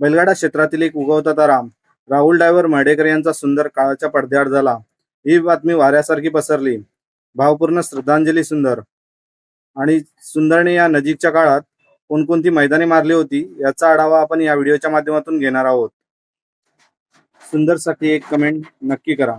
बैलगाडा क्षेत्रातील एक उगवता तारा राहुल डायव्हर मडेकर यांचा सुंदर काळाच्या पडद्याआड झाला. ही बातमी वाऱ्यासारखी पसरली. भावपूर्ण श्रद्धांजली सुंदर. आणि सुंदरने या नजीकच्या काळात कोणकोणती मैदाने मारली होती याचा आढावा आपण या व्हिडिओच्या माध्यमातून घेणार आहोत. सुंदरसाठी एक कमेंट नक्की करा.